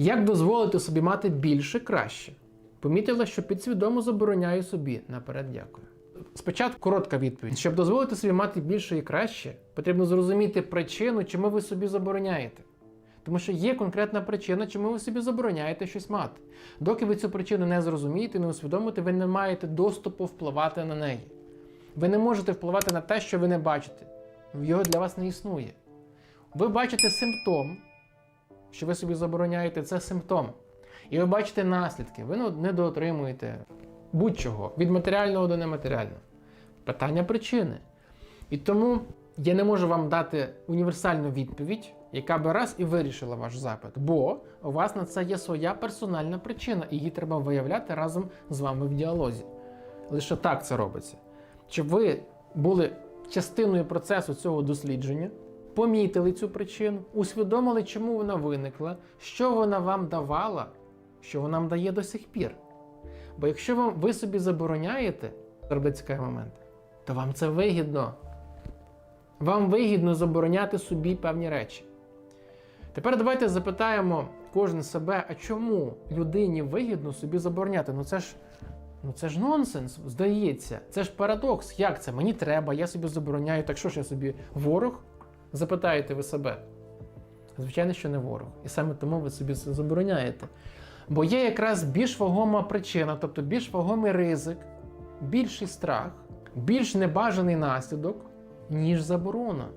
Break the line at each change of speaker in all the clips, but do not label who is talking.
Як дозволити собі мати більше краще? Помітила, що підсвідомо забороняю собі наперед дякую. Спочатку коротка відповідь. Щоб дозволити собі мати більше і краще, потрібно зрозуміти причину, чому ви собі забороняєте. Тому що є конкретна причина, чому ви собі забороняєте щось мати. Доки ви цю причину не зрозумієте, не усвідомите, ви не маєте доступу впливати на неї. Ви не можете впливати на те, що ви не бачите. Його для вас не існує. Ви бачите симптом, що ви собі забороняєте, це симптом. І ви бачите наслідки, ви ну, не дотримуєте будь-чого від матеріального до нематеріального. Питання причини. І тому я не можу вам дати універсальну відповідь, яка би раз і вирішила ваш запит, бо у вас на це є своя персональна причина, і її треба виявляти разом з вами в діалозі. Лише так це робиться. Щоб ви були частиною процесу цього дослідження, помітили цю причину, усвідомили, чому вона виникла, що вона вам давала, що вона вам дає до сих пір. Бо якщо вам, ви собі забороняєте, зробити цікавий момент, то вам це вигідно. Вам вигідно забороняти собі певні речі. Тепер давайте запитаємо кожен себе, а чому людині вигідно собі забороняти? Ну це ж ну це ж нонсенс, здається. Це ж парадокс. Як це? Мені треба, я собі забороняю. Так що ж я собі ворог? Запитаєте ви себе. Звичайно, що не ворог. І саме тому ви собі це забороняєте. Бо є якраз більш вагома причина, тобто більш вагомий ризик, більший страх, більш небажаний наслідок, ніж заборона.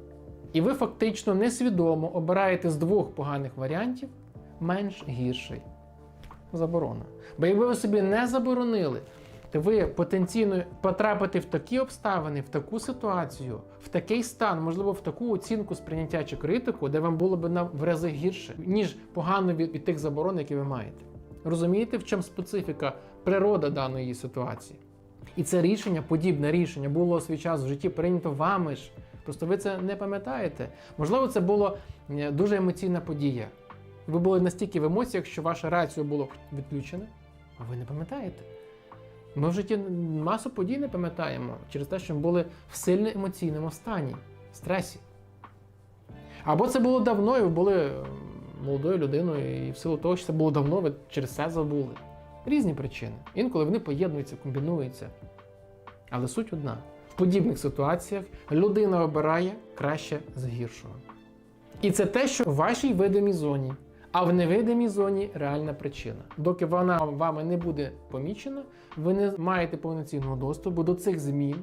І ви фактично несвідомо обираєте з двох поганих варіантів менш гірший заборона. Бо якби ви собі не заборонили, ви потенційно потрапите в такі обставини, в таку ситуацію, в такий стан, можливо, в таку оцінку сприйняття чи критику, де вам було б на в рази гірше, ніж погано від, від тих заборон, які ви маєте. Розумієте, в чому специфіка природа даної ситуації? І це рішення, подібне рішення, було у свій час в житті прийнято вами ж. Просто ви це не пам'ятаєте. Можливо, це була дуже емоційна подія. Ви були настільки в емоціях, що ваша рація було відключена, а ви не пам'ятаєте. Ми в житті масу подій не пам'ятаємо через те, що ми були в сильно емоційному стані, стресі. Або це було давно, і ви були е, молодою людиною, і в силу того, що це було давно, ви через це забули. Різні причини. Інколи вони поєднуються, комбінуються. Але суть одна: в подібних ситуаціях людина обирає краще з гіршого. І це те, що в вашій видимій зоні, а в невидимій зоні реальна причина. Доки вона вами не буде помічена, ви не маєте повноцінного доступу до цих змін,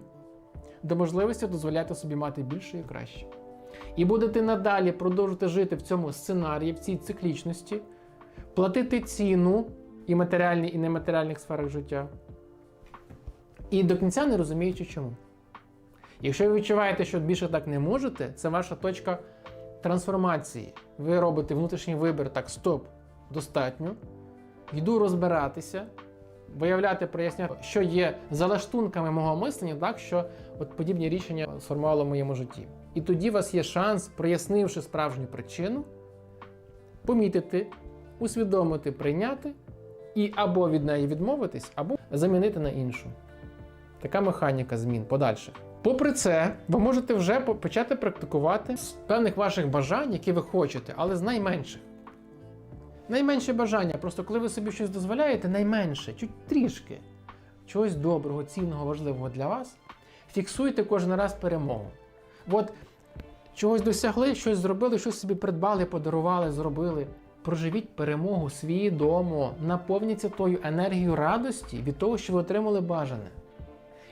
до можливості дозволяти собі мати більше і краще. І будете надалі продовжувати жити в цьому сценарії, в цій циклічності, платити ціну і матеріальній, і нематеріальних сферах життя. І до кінця не розуміючи чому. Якщо ви відчуваєте, що більше так не можете, це ваша точка трансформації. Ви робите внутрішній вибір, так, стоп, достатньо. Йду розбиратися, виявляти, проясняти, що є залаштунками мого мислення, так, що от подібні рішення сформувало в моєму житті. І тоді у вас є шанс, прояснивши справжню причину, помітити, усвідомити, прийняти і або від неї відмовитись, або замінити на іншу. Така механіка змін подальших. Попри це, ви можете вже почати практикувати з певних ваших бажань, які ви хочете, але з найменших. Найменше бажання, просто коли ви собі щось дозволяєте, найменше, чуть трішки чогось доброго, цінного, важливого для вас, фіксуйте кожен раз перемогу. От чогось досягли, щось зробили, щось собі придбали, подарували, зробили. Проживіть перемогу свідомо, наповніться тою енергією радості від того, що ви отримали бажане.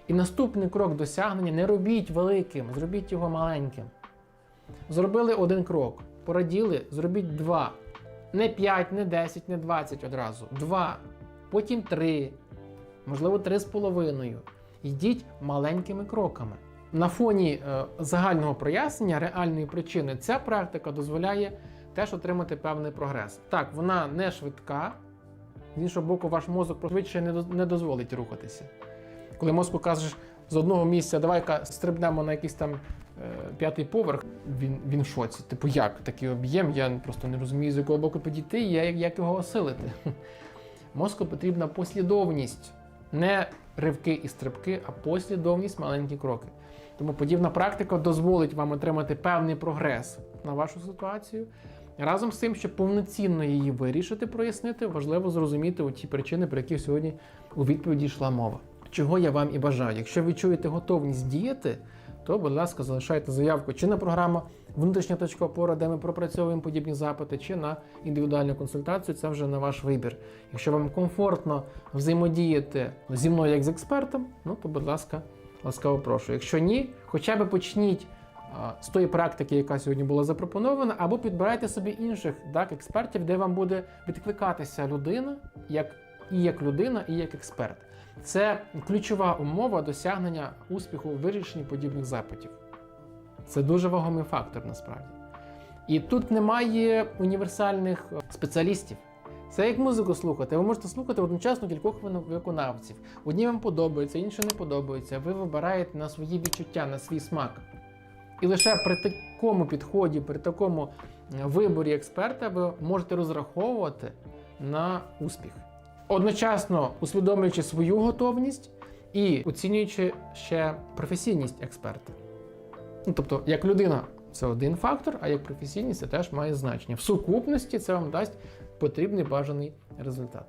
І наступний крок досягнення не робіть великим, зробіть його маленьким. Зробили один крок, пораділи, зробіть два. Не 5, не 10, не 20 одразу. Два. Потім три. Можливо, три з половиною. Йдіть маленькими кроками. На фоні е, загального прояснення реальної причини ця практика дозволяє теж отримати певний прогрес. Так, вона не швидка, з іншого боку, ваш мозок швидше не, дозволить рухатися. Коли мозку кажеш з одного місця, давай-ка стрибнемо на якийсь там е, п'ятий поверх, він, він в шоці. Типу, як такий об'єм, я просто не розумію, з якого боку підійти, і як, його осилити. Мозку потрібна послідовність, не ривки і стрибки, а послідовність маленькі кроки. Тому подібна практика дозволить вам отримати певний прогрес на вашу ситуацію Разом з тим, щоб повноцінно її вирішити, прояснити, важливо зрозуміти ті причини, про які сьогодні у відповіді йшла мова. Чого я вам і бажаю. Якщо ви чуєте готовність діяти, то, будь ласка, залишайте заявку чи на програму Внутрішня точка опора, де ми пропрацьовуємо подібні запити, чи на індивідуальну консультацію. Це вже на ваш вибір. Якщо вам комфортно взаємодіяти зі мною як з експертом, ну то, будь ласка, ласкаво прошу. Якщо ні, хоча б почніть з тої практики, яка сьогодні була запропонована, або підбирайте собі інших так, експертів, де вам буде відкликатися людина як і як людина, і як експерт. Це ключова умова досягнення успіху у вирішенні подібних запитів. Це дуже вагомий фактор насправді. І тут немає універсальних е, спеціалістів. Це як музику слухати. Ви можете слухати одночасно кількох виконавців. Одні вам подобаються, інші не подобаються. Ви вибираєте на свої відчуття, на свій смак. І лише при такому підході, при такому е, виборі експерта, ви можете розраховувати на успіх. Одночасно усвідомлюючи свою готовність і оцінюючи ще професійність експерта. Ну, тобто, як людина це один фактор, а як професійність це теж має значення. В сукупності це вам дасть потрібний бажаний результат.